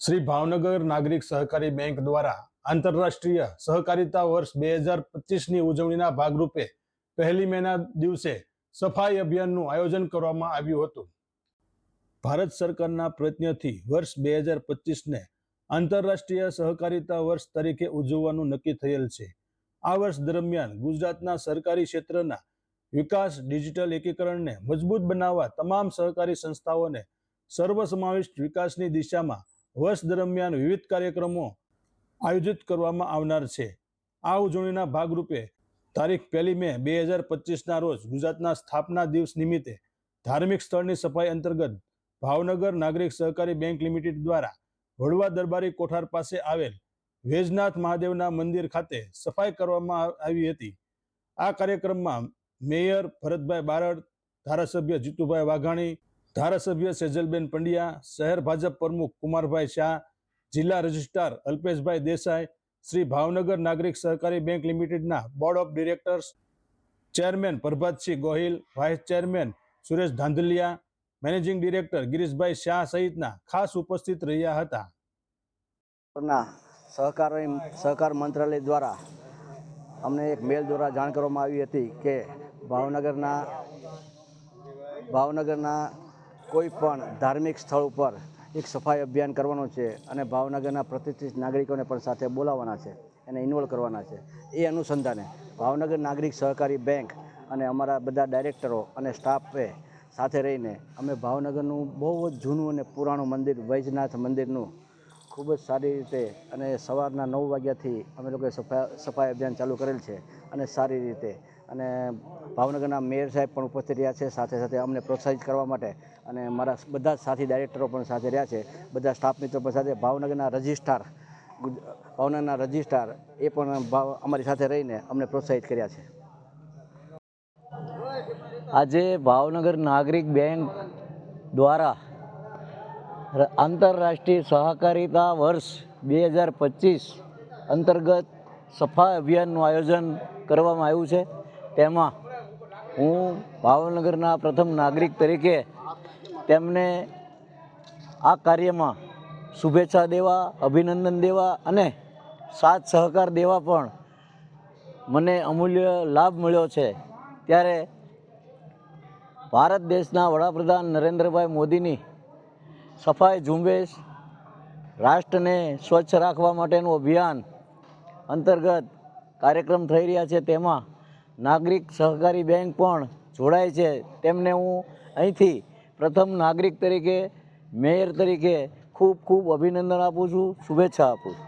શ્રી ભાવનગર નાગરિક સહકારી બેંક દ્વારા આંતરરાષ્ટ્રીય સહકારિતા વર્ષ બે હજાર પચીસની ઉજવણીના ભાગરૂપે પહેલી મેના દિવસે સફાઈ અભિયાનનું આયોજન કરવામાં આવ્યું હતું. ભારત સરકારના પ્રયત્નથી વર્ષ બે હજાર પચીસને આંતરરાષ્ટ્રીય સહકારિતા વર્ષ તરીકે ઉજવવાનું નક્કી થયેલ છે. આ વર્ષ દરમિયાન ગુજરાતના સરકારી ક્ષેત્રના વિકાસ, ડિજિટલ એકીકરણને મજબૂત બનાવવા તમામ સહકારી સંસ્થાઓને સર્વસમાવિષ્ટ વિકાસની દિશામાં વર્ષ દરમિયાન વિવિધ કાર્યક્રમો આયોજિત કરવામાં આવનાર છે. આ ઉજવણીના ભાગરૂપે તારીખ પહેલી મે બે હજાર પચીસના રોજ ગુજરાતના સ્થાપના દિવસ નિમિત્તે ધાર્મિક સ્થળની સફાઈ અંતર્ગત ભાવનગર નાગરિક સહકારી બેંક લિમિટેડ દ્વારા વડવા દરબારી કોઠાર પાસે આવેલ વેજનાથ મહાદેવના મંદિર ખાતે સફાઈ કરવામાં આવી હતી. આ કાર્યક્રમમાં મેયર ભરતભાઈ બારડ, ધારાસભ્ય જીતુભાઈ વાઘાણી ધારાસભ્ય સેજલબેન પંડ્યા, શહેર ભાજપ પ્રમુખ કુમારભાઈ શાહ, જિલ્લા રજિસ્ટ્રાર અલ્પેશભાઈ દેસાઈ, શ્રી ભાવનગર નાગરિક સહકારી બેંક લિમિટેડના board of directors chairman Prabhatsinh Gohil, vice chairman Suresh Dhandhaliya, managing director Girishbhai Shah સહિતના ખાસ ઉપસ્થિત રહ્યા હતા. સહકાર સહકાર મંત્રાલય દ્વારા અમને એક મેલ દ્વારા જાણ કરવામાં આવી હતી કે ભાવનગરના ભાવનગરના કોઈ પણ ધાર્મિક સ્થળ ઉપર એક સફાઈ અભિયાન કરવાનું છે અને ભાવનગરના પ્રતિષ્ઠિત નાગરિકોને પણ સાથે બોલાવવાના છે એને ઇન્વોલ્વ કરવાના છે. એ અનુસંધાને ભાવનગર નાગરિક સહકારી બેંક અને અમારા બધા ડાયરેક્ટરો અને સ્ટાફે સાથે રહીને અમે ભાવનગરનું બહુ જ જૂનું અને પુરાણું મંદિર, વૈજનાથ મંદિરનું ખૂબ જ સારી રીતે અને સવારના નવ વાગ્યાથી અમે લોકોએ સફાઈ સફાઈ અભિયાન ચાલુ કરેલ છે અને સારી રીતે. અને ભાવનગરના મેયર સાહેબ પણ ઉપસ્થિત રહ્યા છે, સાથે સાથે અમને પ્રોત્સાહિત કરવા માટે અને મારા બધા સાથી ડાયરેક્ટરો પણ સાથે રહ્યા છે. બધા સ્ટાફ મિત્રો પણ સાથે. ભાવનગરના રજિસ્ટ્રાર ભાવનગરના રજિસ્ટ્રાર, એ પણ ભાવ, અમારી સાથે રહીને અમને પ્રોત્સાહિત કર્યા છે. આજે ભાવનગર નાગરિક બેંક દ્વારા આંતરરાષ્ટ્રીય સહકારિતા વર્ષ બે હજાર પચીસ અંતર્ગત સફા અભિયાનનું આયોજન કરવામાં આવ્યું છે. તેમાં હું ભાવનગરના પ્રથમ નાગરિક તરીકે તેમને આ કાર્યમાં શુભેચ્છા દેવા, અભિનંદન દેવા અને સાથ સહકાર દેવા પણ મને અમૂલ્ય લાભ મળ્યો છે. ત્યારે ભારત દેશના વડાપ્રધાન નરેન્દ્રભાઈ મોદીની સફાઈ ઝુંબેશ, રાષ્ટ્રને સ્વચ્છ રાખવા માટેનું અભિયાન અંતર્ગત કાર્યક્રમ થઈ રહ્યા છે. તેમાં નાગરિક સહકારી બેંક પણ જોડાય છે. તેમને હું અહીંથી પ્રથમ નાગરિક તરીકે મેયર તરીકે ખૂબ ખૂબ અભિનંદન આપું છું શુભેચ્છા આપું છું.